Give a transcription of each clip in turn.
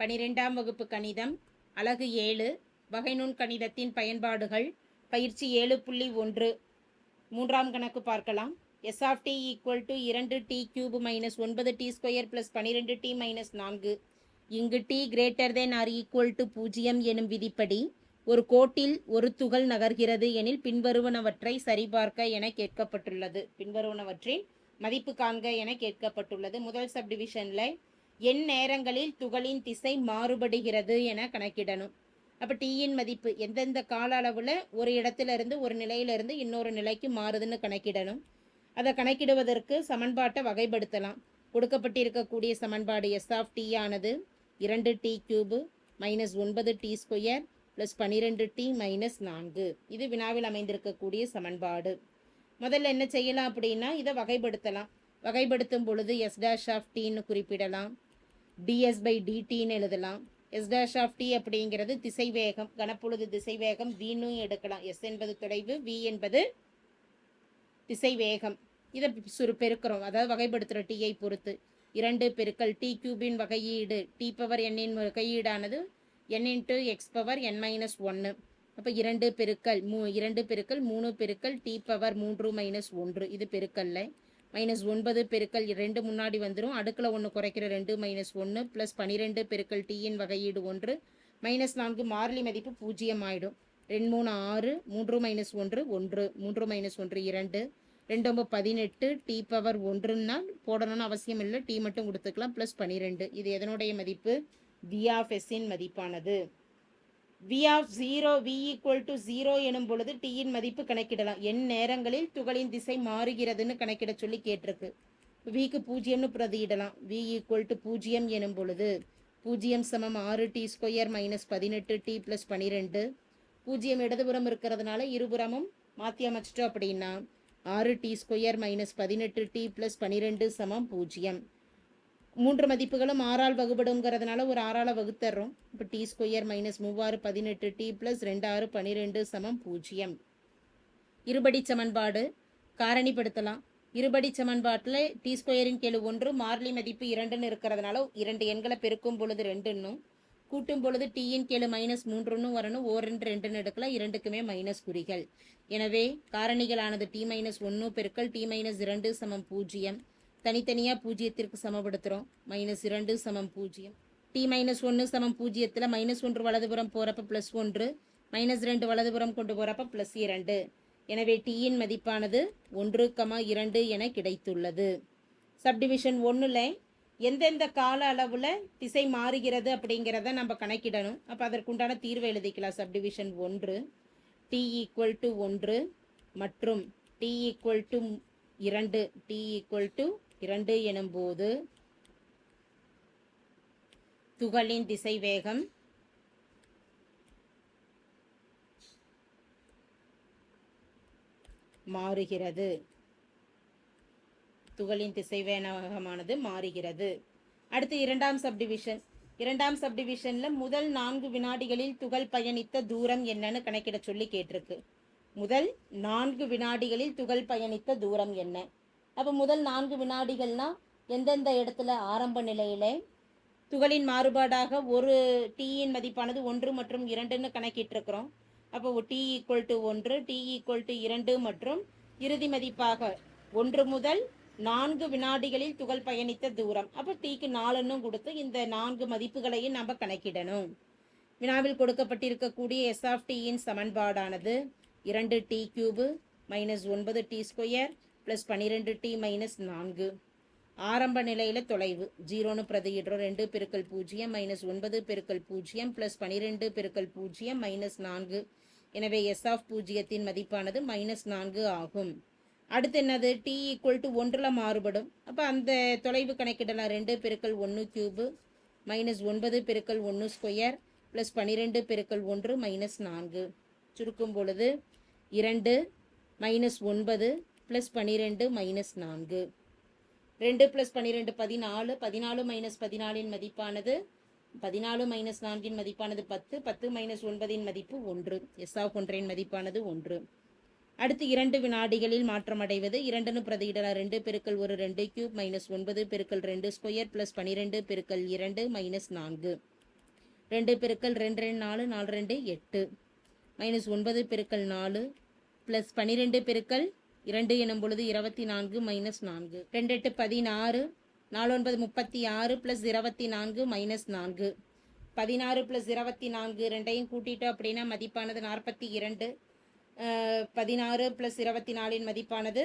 பனிரெண்டாம் வகுப்பு கணிதம் அலகு ஏழு வகைநுண் கணிதத்தின் பயன்பாடுகள் பயிற்சி ஏழு புள்ளி ஒன்று. மூன்றாம் கணக்கு பார்க்கலாம். S of T equal to இரண்டு டி கியூப் மைனஸ் ஒன்பது டி ஸ்கொயர் ப்ளஸ் பனிரெண்டு டி மைனஸ் நான்கு. இங்கு T greater than or equal to பூஜ்ஜியம் எனும் விதிப்படி ஒரு கோட்டில் ஒரு துகள் நகர்கிறது எனில் பின்வருவனவற்றை சரிபார்க்க என கேட்கப்பட்டுள்ளது. பின்வருவனவற்றின் மதிப்பு காண்க என கேட்கப்பட்டுள்ளது. முதல் சப்டிவிஷனில் என் நேரங்களில் துகளின் திசை மாறுபடுகிறது என கணக்கிடணும். அப்போ டீயின் மதிப்பு எந்தெந்த கால அளவில் ஒரு இடத்துல இருந்து ஒரு நிலையிலிருந்து இன்னொரு நிலைக்கு மாறுதுன்னு கணக்கிடணும். அதை கணக்கிடுவதற்கு சமன்பாட்டை வகைப்படுத்தலாம். கொடுக்கப்பட்டிருக்கக்கூடிய சமன்பாடு எஸ் ஆஃப் டி ஆனது இரண்டு டி கியூபு மைனஸ் ஒன்பது டி ஸ்கொயர் ப்ளஸ் பன்னிரெண்டு டி மைனஸ் நான்கு. இது வினாவில் அமைந்திருக்கக்கூடிய சமன்பாடு. முதல்ல என்ன செய்யலாம் அப்படின்னா இதை வகைப்படுத்தலாம். வகைப்படுத்தும் பொழுது எஸ் டேஷ் ஆஃப் டீன்னு குறிப்பிடலாம். டிஎஸ் பை டிடின்னு எழுதலாம். எஸ் டேஷ் ஆஃப் டி அப்படிங்கிறது திசைவேகம் கனப்பொழுது திசைவேகம் வின்னு எடுக்கலாம். எஸ் என்பது தொலைவு வி என்பது திசைவேகம். இதை சுரு பெருக்கிறோம். அதாவது வகைப்படுத்துகிற டீயை பொறுத்து. இரண்டு பெருக்கல் டி கியூபின் வகையீடு. டி பவர் எண்ணின் வகையீடானது N into X power N minus ஒன்று அப்போ இரண்டு பெருக்கல் மூ இரண்டு பெருக்கல் மூணு பெருக்கல் டி பவர் மூன்று மைனஸ் ஒன்று. இது பெருக்கல்ல. மைனஸ் ஒன்பது பெருக்கல் ரெண்டு முன்னாடி வந்துடும் அடுக்கில் ஒன்று குறைக்கிற ரெண்டு மைனஸ் ஒன்று ப்ளஸ் பன்னிரெண்டு பெருக்கல் டீயின் வகையீடு ஒன்று. மைனஸ் நான்கு மாறிலி மதிப்பு பூஜ்ஜியம் ஆகிடும் ரெண்டு மூணு ஆறு மூன்று மைனஸ் ஒன்று ஒன்று. மூன்று மைனஸ் ஒன்று இரண்டு. ரெண்டு ஒம்பது பதினெட்டு டி பவர் ஒன்றுன்னா போடணும்னு அவசியம் இல்லை. டி மட்டும் கொடுத்துக்கலாம் ப்ளஸ் பன்னிரெண்டு இது எதனுடைய மதிப்பு? வி ஆஃப் எஸ்ஸின் மதிப்பானது. V of zero V equal to zero எனும் பொழுது டீயின் மதிப்பு கணக்கிடலாம். என் நேரங்களில் துகளின் திசை மாறுகிறதுன்னு கணக்கிட சொல்லி கேட்டிருக்கு. விக்கு பூஜ்ஜியம்னு பிரதியிடலாம். வி ஈக்குவல் டு பூஜ்ஜியம் எனும் பொழுது பூஜ்ஜியம் சமம் ஆறு டி ஸ்கொயர் மைனஸ் பதினெட்டு டி ப்ளஸ் பன்னிரெண்டு பூஜ்ஜியம் இடதுபுறம் இருக்கிறதுனால இருபுறமும் மாற்றி அமைச்சிட்டோம் அப்படின்னா ஆறு டி ஸ்கொயர் மைனஸ் பதினெட்டு டி ப்ளஸ் பன்னிரெண்டு சமம் பூஜ்ஜியம். மூன்று மதிப்புகளும் ஆறால் வகுபடுங்கிறதுனால ஒரு ஆறால் வகுத்தர்றோம். இப்போ டி ஸ்கொயர் மைனஸ் மூவாறு பதினெட்டு டி ப்ளஸ் ரெண்டு ஆறு பன்னிரெண்டு சமம் பூஜ்ஜியம். இருபடி சமன்பாடு காரணிப்படுத்தலாம். இருபடி சமன்பாட்டில் டி ஸ்கொயரின் கெழு ஒன்று மார்லி மதிப்பு இரண்டுன்னு இருக்கிறதுனால இரண்டு எண்களை பெருக்கும் பொழுது ரெண்டுன்னும் கூட்டும் பொழுது டீயின் கெழு மைனஸ் மூன்றுன்னு வரணும் ஓ ரெண்டு ரெண்டுன்னு எடுக்கலாம் இரண்டுக்குமே மைனஸ் குறிகள். எனவே காரணிகளானது டி மைனஸ் ஒன்று பெருக்கல் டி மைனஸ் இரண்டு சமம் பூஜ்ஜியம். தனித்தனியாக பூஜ்ஜியத்திற்கு சமப்படுத்துகிறோம் மைனஸ் இரண்டு சமம் பூஜ்ஜியம் டி மைனஸ் ஒன்று சமம் பூஜ்ஜியத்தில் மைனஸ் ஒன்று வலதுபுறம் போகிறப்ப ப்ளஸ் ஒன்று மைனஸ் ரெண்டு வலதுபுறம் கொண்டு போகிறப்ப ப்ளஸ் இரண்டு. எனவே டீயின் மதிப்பானது ஒன்று கமா இரண்டு என கிடைத்துள்ளது. சப்டிவிஷன் ஒன்றில் எந்தெந்த கால அளவில் திசை மாறுகிறது அப்படிங்கிறத நம்ம கணக்கிடணும். அப்போ அதற்குண்டான தீர்வை எழுதிக்கலாம். சப்டிவிஷன் ஒன்று டி ஈக்குவல் டு ஒன்று மற்றும் டி ஈக்குவல் டு இரண்டு டி ஈக்குவல் டு இரண்டு எனும்போது துகளின் திசை வேகம் மாறுகிறது. துகளின் திசை வேகமானது மாறுகிறது. அடுத்து இரண்டாம் சப்டிவிஷன் இரண்டாம் சப்டிவிஷனில் முதல் நான்கு வினாடிகளில் துகள் பயணித்த தூரம் என்னன்னு கணக்கிட சொல்லி கேட்டிருக்கு. முதல் நான்கு வினாடிகளில் துகள் பயணித்த தூரம் என்ன? அப்போ முதல் நான்கு வினாடிகள்னா எந்தெந்த இடத்துல ஆரம்ப நிலையில? துகளின் மாறுபாடாக ஒரு டீயின் மதிப்பானது ஒன்று மற்றும் இரண்டுன்னு கணக்கிட்டிருக்கிறோம். அப்போ டி ஈக்குவல் டு ஒன்று டி ஈக்குவல் டு இரண்டு மற்றும் இறுதி மதிப்பாக ஒன்று முதல் நான்கு வினாடிகளில் துகள் பயணித்த தூரம். அப்போ டீக்கு நாலுன்னு கொடுத்து இந்த நான்கு மதிப்புகளையும் நம்ம கணக்கிடணும். வினாவில் கொடுக்கப்பட்டிருக்கக்கூடிய எஸ் ஆஃப் டீயின் சமன்பாடானது இரண்டு டி கியூபு மைனஸ் ஒன்பது டி ஸ்கொயர் ப்ளஸ் பன்னிரெண்டு டி மைனஸ் நான்கு. ஆரம்ப நிலையில் தொலைவு. ஜீரோன்னு பிரதியிடுறோம். ரெண்டு பெருக்கல் பூஜ்ஜியம் மைனஸ் ஒன்பது பெருக்கல் பூஜ்ஜியம் ப்ளஸ் பன்னிரெண்டு பெருக்கல் பூஜ்ஜியம் மைனஸ் நான்கு. எனவே எஸ் ஆஃப் பூஜ்ஜியத்தின் மதிப்பானது மைனஸ் நான்கு ஆகும். அடுத்து என்னது? டி ஈக்குவல் டு ஒன்றில் மாறுபடும். அப்போ அந்த தொலைவு கணக்கிடலாம். ரெண்டு பெருக்கல் ஒன்று கியூபு மைனஸ் ஒன்பது பெருக்கல் ஒன்று ஸ்கொயர் ப்ளஸ் பன்னிரெண்டு பெருக்கல் ஒன்று மைனஸ் நான்கு. சுருக்கும் பொழுது இரண்டு மைனஸ் ஒன்பது ப்ளஸ் பன்னிரெண்டு மைனஸ் நான்கு. ரெண்டு ப்ளஸ் பன்னிரெண்டு பதினாலு. பதினாலு மைனஸ் பதினாலின் மதிப்பானது பதினாலு மைனஸ் நான்கின் மதிப்பானது பத்து பத்து மைனஸ் ஒன்பதின் மதிப்பு ஒன்று. எஸ் ஆஃப் ஒன்றின் மதிப்பானது ஒன்று. அடுத்து இரண்டு வினாடிகளில் மாற்றமடைவது இரண்டுன்னு பிரதியிடலாம். ரெண்டு பெருக்கல் ஒரு ரெண்டு கியூப் மைனஸ் ஒன்பது பெருக்கல் ரெண்டு ஸ்கொயர் ப்ளஸ் பன்னிரெண்டு பெருக்கல் இரண்டு மைனஸ் நான்கு. ரெண்டு பெருக்கல் ரெண்டு ரெண்டு நாலு நாலு ரெண்டு எட்டு. மைனஸ் ஒன்பது பெருக்கல் நாலு ப்ளஸ் பன்னிரெண்டு பெருக்கல் இரண்டு எனும் பொழுது இருபத்தி நான்கு மைனஸ் நான்கு. ரெண்டு எட்டு பதினாறு நாலு ஒன்பது முப்பத்தி ஆறு ப்ளஸ் இருபத்தி நான்கு மைனஸ் நான்கு. பதினாறு ப்ளஸ் இருபத்தி நான்கு ரெண்டையும் கூட்டிட்டோம் அப்படின்னா மதிப்பானது நாற்பத்தி இரண்டு. பதினாறு ப்ளஸ் இருபத்தி நாலின் மதிப்பானது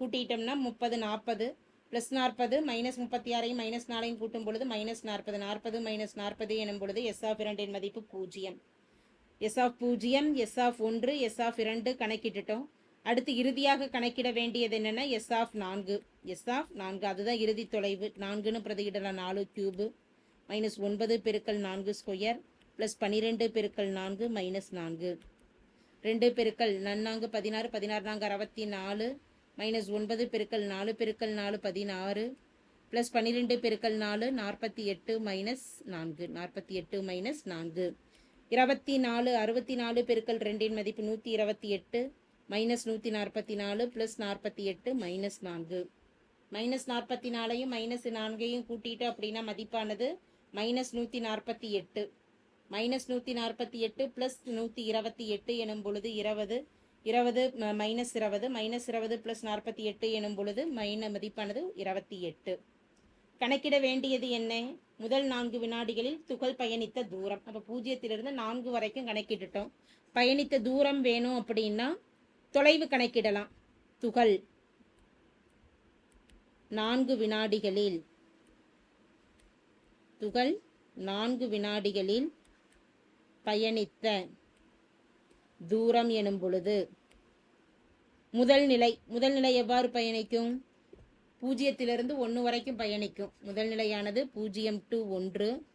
கூட்டிட்டோம்னா முப்பது நாற்பது. ப்ளஸ் நாற்பது மைனஸ் முப்பத்தி ஆறையும் மைனஸ் நாலையும் கூட்டும் பொழுது மைனஸ் நாற்பது. நாற்பது மைனஸ் நாற்பது எனும் பொழுது எஸ் ஆஃப் இரண்டின் மதிப்பு பூஜ்ஜியம். எஸ் ஆஃப் பூஜ்ஜியம் எஸ் ஆஃப் ஒன்று எஸ் ஆஃப் இரண்டு கணக்கிட்டுட்டோம். அடுத்து இறுதியாக கணக்கிட வேண்டியது என்னென்னா எஸ் ஆஃப் நான்கு. எஸ் ஆஃப் நான்கு அதுதான் இறுதி தொலைவு. நான்குன்னு பிரதியிடலாம் நாலு கியூபு மைனஸ் ஒன்பது பெருக்கல் நான்கு ஸ்கொயர் ப்ளஸ் பன்னிரெண்டு பெருக்கல் நான்கு மைனஸ் நான்கு. ரெண்டு பெருக்கல் நன்னாங்கு பதினாறு பதினாறு நான்கு அறுபத்தி நாலு மைனஸ் ஒன்பது பெருக்கல் நாலு பெருக்கல் நாலு பதினாறு ப்ளஸ் பன்னிரெண்டு பெருக்கல் நாலு நாற்பத்தி எட்டு மைனஸ் நான்கு. நாற்பத்தி எட்டு மைனஸ் நான்கு. இருபத்தி நாலு அறுபத்தி நாலு பெருக்கல் ரெண்டின் மதிப்பு நூற்றி இருபத்தி எட்டு மைனஸ் நூற்றி நாற்பத்தி நாலு ப்ளஸ் நாற்பத்தி எட்டு மைனஸ் நான்கு. மைனஸ் நாற்பத்தி நாலையும் மைனஸ் நான்கையும் கூட்டிட்டு அப்படின்னா மதிப்பானது மைனஸ் நூற்றி நாற்பத்தி எட்டு. மைனஸ் நூற்றி நாற்பத்தி எட்டு ப்ளஸ் நூற்றி இருபத்தி எட்டு எனும் பொழுது இருபது. இருபது மைனஸ் இருபது மைனஸ் இருபது ப்ளஸ் நாற்பத்தி எட்டு எனும் பொழுது மைன மதிப்பானது இருபத்தி எட்டு. கணக்கிட வேண்டியது என்ன? முதல் நான்கு வினாடிகளில் துகள் பயணித்த தூரம். அப்போ பூஜ்ஜியத்திலிருந்து நான்கு வரைக்கும் கணக்கிட்டுட்டோம். பயணித்த தூரம் வேணும் அப்படின்னா தொலைவு கணக்கிடலாம். துகள். நான்கு வினாடிகளில். துகள் நான்கு வினாடிகளில் பயணித்த தூரம் எனும் பொழுது. முதல் நிலை. முதல் நிலை எவ்வாறு பயணிக்கும்? பூஜ்ஜியத்திலிருந்து ஒன்று வரைக்கும் பயணிக்கும். முதல் நிலையானது பூஜ்ஜியம் டு ஒன்று.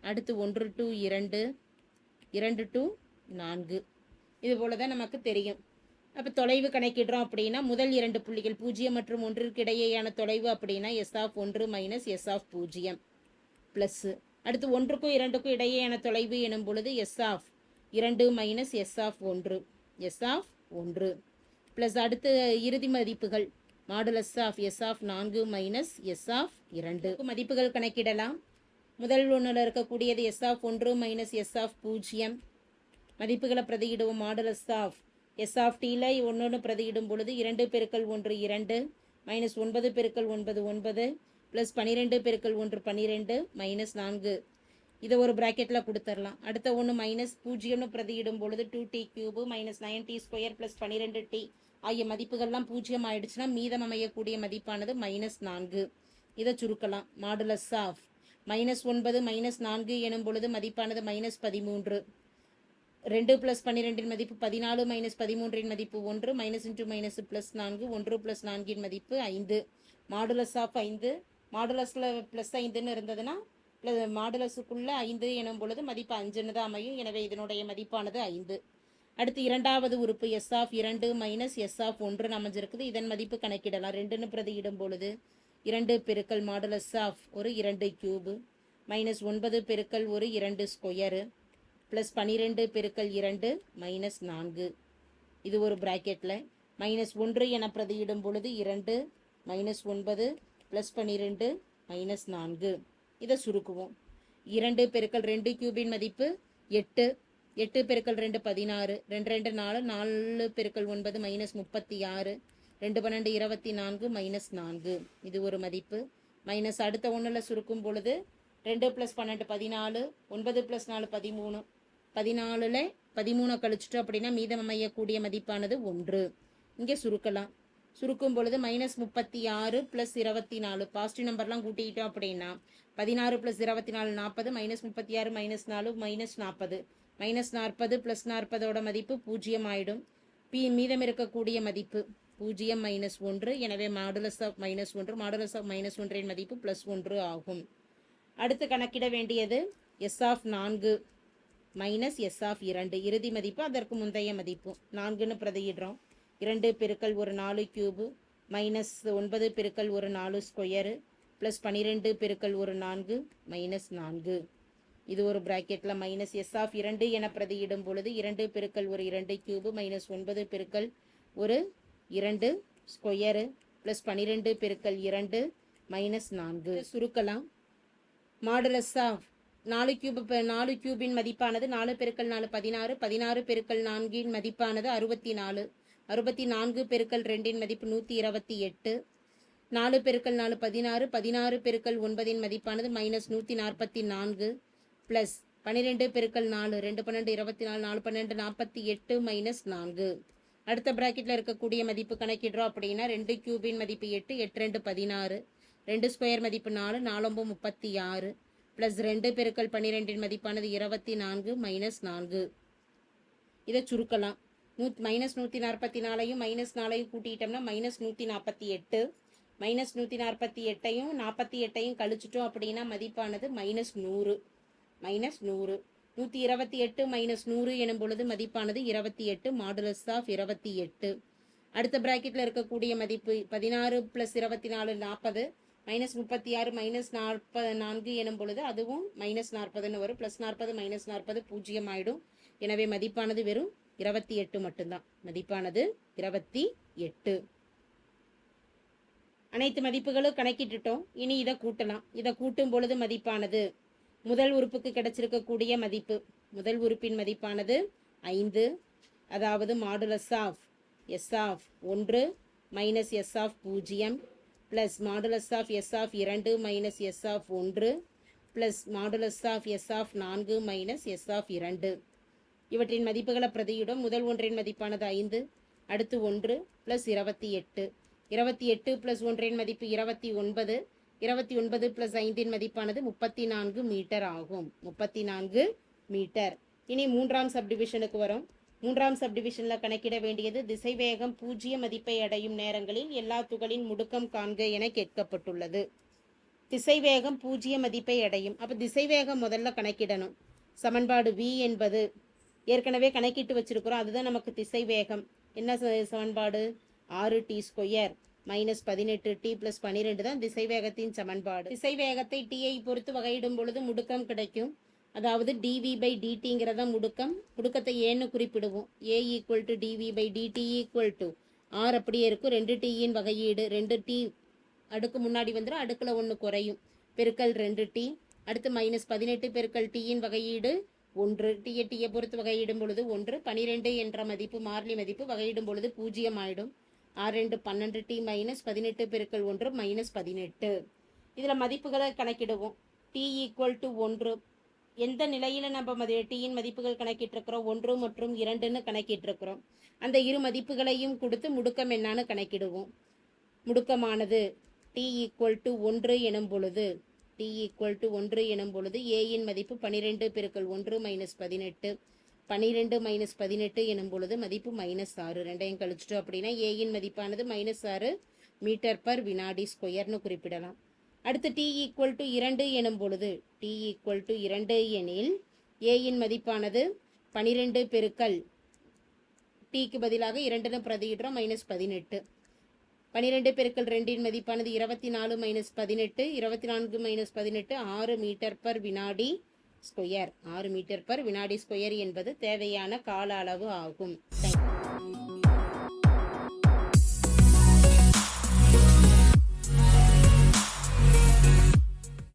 அடுத்து ஒன்று டு இரண்டு. இரண்டு டு நான்கு. இது போல தான் நமக்கு தெரியும். அப்போ தொலைவு கணக்கிடுறோம் அப்படின்னா முதல் இரண்டு புள்ளிகள் பூஜ்ஜியம் மற்றும் ஒன்றிற்கு இடையேயான தொலைவு அப்படின்னா எஸ் ஆஃப் ஒன்று மைனஸ் எஸ் ஆஃப் பூஜ்ஜியம் ப்ளஸ்ஸு அடுத்து ஒன்றுக்கும் இரண்டுக்கும் இடையேயான தொலைவு எனும் பொழுது எஸ் ஆஃப் இரண்டு மைனஸ் எஸ் ஆஃப் ஒன்று எஸ் ஆஃப் ஒன்று. ப்ளஸ் அடுத்து இறுதி மதிப்புகள் மாடுலஸ் ஆஃப் எஸ் ஆஃப் நான்கு மைனஸ் எஸ் ஆஃப் இரண்டு. மதிப்புகள் கணக்கிடலாம். முதல் ஒன்றில் இருக்கக்கூடியது எஸ் ஆஃப் ஒன்று மைனஸ் எஸ் ஆஃப் பூஜ்ஜியம். மதிப்புகளை பிரதியிடுவோம் மாடுலஸ் ஆஃப் எஸ் ஆஃப் டியில் ஒன்று பிரதியிடும் பொழுது இரண்டு பெருக்கல் ஒன்று இரண்டு மைனஸ் ஒன்பது பெருக்கல் ஒன்பது ஒன்பது ப்ளஸ் பன்னிரெண்டு பெருக்கல் ஒன்று பன்னிரெண்டு மைனஸ் நான்கு. இதை ஒரு ப்ராக்கெட்டில் கொடுத்துடலாம். அடுத்த ஒன்று மைனஸ் பூஜ்ஜியம்னு பிரதியிடும் பொழுது two T cube minus nine T square plus பன்னிரெண்டு டி ஆகிய மதிப்புகள்லாம் பூஜ்ஜியம் ஆயிடுச்சுன்னா மீதம் அமையக்கூடிய மதிப்பானது மைனஸ் நான்கு. இதை சுருக்கலாம். மாடுலஸ் ஆஃப் மைனஸ் ஒன்பது மைனஸ் நான்கு எனும் பொழுது மதிப்பானது மைனஸ் பதிமூன்று. ரெண்டு ப்ளஸ் பன்னிரெண்டின் மதிப்பு பதினாலு மைனஸ் பதிமூன்றின் மதிப்பு ஒன்று மைனஸ் இன்ட்டு மைனஸ் ப்ளஸ் நான்கு ஒன்று ப்ளஸ் நான்கின் மதிப்பு ஐந்து. மாடுலஸ் ஆஃப் ஐந்து. மாடுலஸில் ப்ளஸ் ஐந்துன்னு இருந்ததுன்னா ப்ளஸ் மாடுலஸுக்குள்ளே ஐந்து எனும் பொழுது மதிப்பு அஞ்சுன்னு தான் அமையும். எனவே இதனுடைய மதிப்பானது ஐந்து. அடுத்து இரண்டாவது உறுப்பு எஸ் ஆஃப் இரண்டு மைனஸ் எஸ் ஆஃப் ஒன்று அமைஞ்சிருக்குது. இதன் மதிப்பு கணக்கிடலாம். ரெண்டுன்னு பிரதியிடும் பொழுது இரண்டு பெருக்கல் மாடுலஸ் ஆஃப் ஒரு இரண்டு கியூபு மைனஸ் ஒன்பது பெருக்கல் ஒரு இரண்டு ஸ்கொயரு ப்ளஸ் பன்னிரெண்டு பெருக்கல் இரண்டு மைனஸ் நான்கு. இது ஒரு ப்ராக்கெட்டில் மைனஸ் ஒன்று என பிரதியிடும் பொழுது இரண்டு மைனஸ் ஒன்பது ப்ளஸ் பன்னிரெண்டு மைனஸ் நான்கு. இதை சுருக்குவோம். இரண்டு பெருக்கல் ரெண்டு கியூபின் மதிப்பு எட்டு. எட்டு பெருக்கல் ரெண்டு பதினாறு. ரெண்டு ரெண்டு நாலு. நாலு பெருக்கல் ஒன்பது மைனஸ் முப்பத்தி ஆறு ரெண்டு பன்னெண்டு இருபத்தி நான்கு மைனஸ் நான்கு. இது ஒரு மதிப்பு. மைனஸ் அடுத்த ஒன்றில் சுருக்கும் பொழுது ரெண்டு ப்ளஸ் பன்னெண்டு பதினாலு. ஒன்பது ப்ளஸ் நாலு பதிமூணு. பதினாலில் பதிமூணை கழிச்சிட்டோம் அப்படின்னா மீதம் அமையக்கூடிய மதிப்பானது ஒன்று. இங்கே சுருக்கலாம். சுருக்கும் பொழுது மைனஸ் முப்பத்தி ஆறு ப்ளஸ் இருபத்தி நாலு. பாசிட்டிவ் நம்பர்லாம் கூட்டிக்கிட்டோம் அப்படின்னா பதினாறு ப்ளஸ் இருபத்தி நாலு நாற்பது மைனஸ் முப்பத்தி ஆறு மைனஸ் நாலு மைனஸ் நாற்பது. மைனஸ் நாற்பது ப்ளஸ் நாற்பதோட மதிப்பு பூஜ்ஜியம் ஆயிடும். பி மீதம் இருக்கக்கூடிய மதிப்பு பூஜ்ஜியம் மைனஸ் ஒன்று. எனவே மாடுலஸ் ஆஃப் மைனஸ் ஒன்று மாடுலஸ் ஆஃப் மைனஸ் ஒன்றின் மதிப்பு ப்ளஸ் ஒன்று ஆகும். அடுத்து கணக்கிட வேண்டியது எஸ் ஆஃப் நான்கு. மைனஸ் எஸ் ஆஃப் இரண்டு. இறுதி மதிப்பு அதற்கு முந்தைய மதிப்பு. நான்குன்னு பிரதியிடுறோம். இரண்டு பெருக்கல் ஒரு நாலு கியூபு மைனஸ் ஒன்பது பெருக்கல் ஒரு நாலு ஸ்கொயரு ப்ளஸ் பன்னிரெண்டு பெருக்கல் ஒரு நான்கு மைனஸ் நான்கு. இது ஒரு ப்ராக்கெட்டில் மைனஸ் எஸ் ஆஃப் இரண்டு என பிரதியிடும் பொழுது இரண்டு பெருக்கல் ஒரு இரண்டு கியூபு மைனஸ் ஒன்பது பெருக்கல் ஒரு இரண்டு ஸ்கொயரு ப்ளஸ் பன்னிரெண்டு பெருக்கல் இரண்டு மைனஸ் நான்கு. சுருக்கலாம். மாடுலஸ் ஆஃப் நாலு கியூப் நாலு கியூபின் மதிப்பானது நாலு பெருக்கல் நாலு பதினாறு பதினாறு பெருக்கல் நான்கின் மதிப்பானது அறுபத்தி நாலு அறுபத்தி நான்கு பெருக்கல் ரெண்டின் மதிப்பு நூற்றி இருபத்தி எட்டு. நாலு பெருக்கல் நாலு பதினாறு பதினாறு பெருக்கல் ஒன்பதின் மதிப்பானது மைனஸ் நூற்றி நாற்பத்தி நான்கு ப்ளஸ் பன்னிரெண்டு பெருக்கல் நாலு ரெண்டு பன்னெண்டு இருபத்தி நாலு நாலு பன்னெண்டு நாற்பத்தி எட்டு மைனஸ் நான்கு. அடுத்த ப்ராக்கெட்டில் இருக்கக்கூடிய மதிப்பு கணக்கிடுறோம் அப்படின்னா ரெண்டு கியூபின் மதிப்பு எட்டு எட்டு ரெண்டு பதினாறு. ரெண்டு ஸ்கொயர் மதிப்பு நாலு நாலொம்பு முப்பத்தி ஆறு. ப்ளஸ் ரெண்டு பெருக்கல் பன்னிரெண்டின் மதிப்பானது இருபத்தி நான்கு மைனஸ் நான்கு. இதை சுருக்கலாம். நூ மைனஸ் நூற்றி நாற்பத்தி நாலையும் மைனஸ் நாலையும் கூட்டிட்டோம்னா மைனஸ் நூற்றி நாற்பத்தி எட்டு. மைனஸ் நூற்றி நாற்பத்தி எட்டையும் நாற்பத்தி எட்டையும் கழிச்சிட்டோம் அப்படின்னா மதிப்பானது மைனஸ் நூறு. மைனஸ் நூறு. நூற்றி இருபத்தி எட்டு மைனஸ் நூறு எனும் பொழுது மதிப்பானது இருபத்தி எட்டு மாடுலஸ் ஆஃப் இருபத்தி எட்டு. அடுத்த ப்ராக்கெட்டில் இருக்கக்கூடிய மதிப்பு பதினாறு ப்ளஸ் இருபத்தி நாலு நாற்பது. மைனஸ் முப்பத்தி ஆறு மைனஸ் நாற்பது நான்கு எனும் பொழுது அதுவும் மைனஸ் நாற்பதுன்னு வரும். ப்ளஸ் நாற்பது மைனஸ் நாற்பது பூஜ்ஜியம் ஆயிடும் எனவே மதிப்பானது வெறும் இருபத்தி எட்டு மட்டும்தான். மதிப்பானது இருபத்தி எட்டு. அனைத்து மதிப்புகளும் கணக்கிட்டுட்டோம். இனி இதை கூட்டலாம். இதை கூட்டும் பொழுது மதிப்பானது முதல் உறுப்புக்கு கிடைச்சிருக்கக்கூடிய மதிப்பு. முதல் உறுப்பின் மதிப்பானது ஐந்து. அதாவது மாடுலஸ் ஆஃப் எஸ் ஆஃப் ஒன்று மைனஸ் எஸ் ஆஃப் பூஜ்ஜியம் plus modulus of S of இரண்டு மைனஸ் எஸ் ஆஃப் ஒன்று plus modulus of S of நான்கு மைனஸ் எஸ் ஆஃப் இரண்டு. இவற்றின் மதிப்புகளை பிரதியிடும் முதல் ஒன்றின் மதிப்பானது ஐந்து அடுத்து ஒன்று ப்ளஸ் இருபத்தி எட்டு. இருபத்தி எட்டு ப்ளஸ் ஒன்றின் மதிப்பு இருபத்தி ஒன்பது இருபத்தி ஒன்பது ப்ளஸ் ஐந்தின் மதிப்பானது முப்பத்தி நான்கு மீட்டர் ஆகும். முப்பத்தி நான்கு மீட்டர். இனி மூன்றாம் சப்டிவிஷனுக்கு வரும். மூன்றாம் சப்டிவிஷனில் கணக்கிட வேண்டியது திசைவேகம் பூஜ்ஜிய மதிப்பை அடையும் நேரங்களில் எல்லா துகளின் முடுக்கம் காண்க என கேட்கப்பட்டுள்ளது. திசைவேகம் பூஜ்ஜிய மதிப்பை அடையும். அப்போ திசைவேகம் முதல்ல கணக்கிடணும். சமன்பாடு வி என்பது ஏற்கனவே கணக்கிட்டு வச்சிருக்கிறோம். அதுதான் நமக்கு திசைவேகம். என்ன சமன்பாடு? ஆறு டி ஸ்கொயர் மைனஸ் பதினெட்டு டி ப்ளஸ் பன்னிரெண்டு தான் திசைவேகத்தின் சமன்பாடு. திசைவேகத்தை டீயை பொறுத்து வகையிடும் பொழுது முடுக்கம் கிடைக்கும். அதாவது டிவி பை டிடிங்கிறத முடுக்கம் முடுக்கத்தை ஏன்னு குறிப்பிடுவோம். A equal to DV by DT equal to R அப்படியே இருக்கும். ரெண்டு டீயின் வகையீடு ரெண்டு டி அடுக்கு முன்னாடி வந்துடும் அடுக்கில் ஒன்று குறையும். பெருக்கல் ரெண்டு டி அடுத்து மைனஸ் பதினெட்டு பெருக்கல் டீயின் வகையீடு ஒன்று. டீயை டீயை பொறுத்து வகையிடும் பொழுது ஒன்று. பனிரெண்டு என்ற மதிப்பு மாறிலி மதிப்பு வகையிடும் பொழுது பூஜ்ஜியம் ஆயிடும். ஆறு ரெண்டு பன்னெண்டு டி மைனஸ் பதினெட்டு பெருக்கல் ஒன்று மைனஸ் பதினெட்டு. இதில் மதிப்புகளை கணக்கிடுவோம். டி ஈக்குவல் டு ஒன்று எந்த நிலையில் நம்ம மதி டீயின் மதிப்புகள் கணக்கிட்டிருக்கிறோம்? ஒன்று மற்றும் இரண்டுன்னு கணக்கிட்டிருக்கிறோம். அந்த இரு மதிப்புகளையும் கொடுத்து முடுக்கம் என்னான்னு கணக்கிடுவோம். முடுக்கமானது டி ஈக்குவல் டு ஒன்று எனும் பொழுது டி ஈக்குவல் டு ஒன்று எனும் பொழுது ஏயின் மதிப்பு பன்னிரெண்டு பெருக்கள் ஒன்று மைனஸ் பதினெட்டு. பன்னிரெண்டு மைனஸ் பதினெட்டு எனும் பொழுது மதிப்பு மைனஸ் ஆறு. ரெண்டையும் கழிச்சிட்டோம் அப்படின்னா ஏயின் மதிப்பானது மைனஸ் ஆறு மீட்டர் பர் வினாடி ஸ்கொயர்னு குறிப்பிடலாம். அடுத்து டி ஈக்குவல் டு இரண்டு எனும் பொழுது டி ஈக்குவல் டு இரண்டு எனில் ஏயின் மதிப்பானது பனிரெண்டு பெருக்கல் டிக்கு பதிலாக இரண்டுன்னு பிரதியிடுறோம் மைனஸ் பதினெட்டு. பன்னிரெண்டு பெருக்கல் ரெண்டின் மதிப்பானது இருபத்தி நாலு மைனஸ் பதினெட்டு இருபத்தி நான்கு மைனஸ் பதினெட்டு ஆறு மீட்டர் பர் வினாடி ஸ்கொயர் ஆறு மீட்டர் பர் வினாடி ஸ்கொயர் என்பது தேவையான கால அளவு ஆகும்.